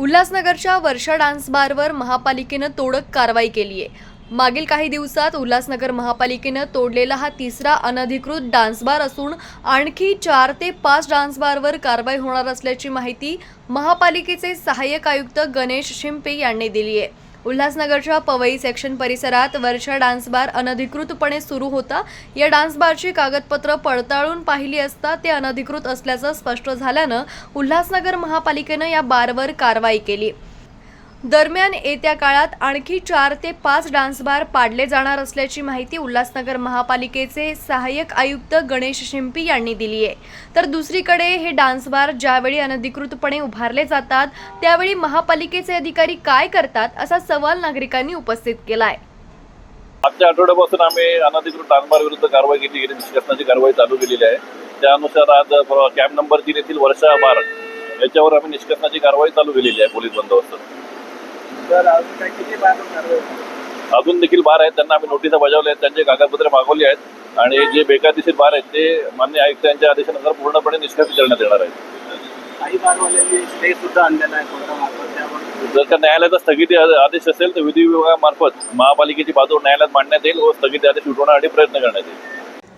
उल्हासनगरच्या वर्षा डान्स बारवर महापालिकेनं तोडक कारवाई केली आहे. मागील काही दिवसात उल्हासनगर महापालिकेनं तोडलेला हा तिसरा अनधिकृत डान्स बार असून आणखी चार ते पाच डान्स बारवर कारवाई होणार असल्याची माहिती महापालिकेचे सहाय्यक आयुक्त गणेश शिंपे यांनी दिली आहे. उल्हासनगरच्या पवई सेक्शन परिसरात वर्षा डान्स बार अनधिकृतपणे सुरू होता. या डान्स बारची कागदपत्र पडताळून पाहिली असता ते अनधिकृत असल्याचं स्पष्ट झाल्यानं उल्हासनगर महापालिकेनं या बारवर कारवाई केली. दरम्यान येत्या काळात आणखी चार ते पाच डान्स बार पाडले जाणार असल्याची माहिती उल्हासनगर महापालिकेचे सहाय्यक आयुक्त गणेश शिंपी यांनी दिली आहे. तर दुसरीकडे हे डान्स बार ज्यावेळी अनधिकृतपणे उभारले जातात त्यावेळी महापालिकेचे अधिकारी काय करतात असा सवाल नागरिकांनी उपस्थित केलाय. मागच्या आठवड्यापासून आम्ही अनधिकृत डान्सबार विरुद्ध कारवाई केली गेली निष्कर्षणाची कारवाई चालू केलेली आहे. त्यानुसार आज कॅम्प नंबर तीन येथील वर्षा बार याच्यावर आम्ही निष्कर्षणाची कारवाई चालू केलेली आहे पोलीस बंदोबस्त. अजून देखील बार आहेत. त्यांना आम्ही नोटिसा बजावल्या आहेत. त्यांचे कागदपत्रे मागवली आहेत. आणि जे बेकायदेशीर बार आहेत ते मान्य आयुक्तांच्या आदेशानुसार पूर्णपणे निष्कासित करण्यात येणार आहेत. आहे जर का न्यायालयाचा स्थगिती आदेश असेल तर विधी विभागामार्फत महापालिकेची बाजू न्यायालयात मांडण्यात येईल व स्थगिती आदेश उठवण्यासाठी प्रयत्न करण्यात येईल.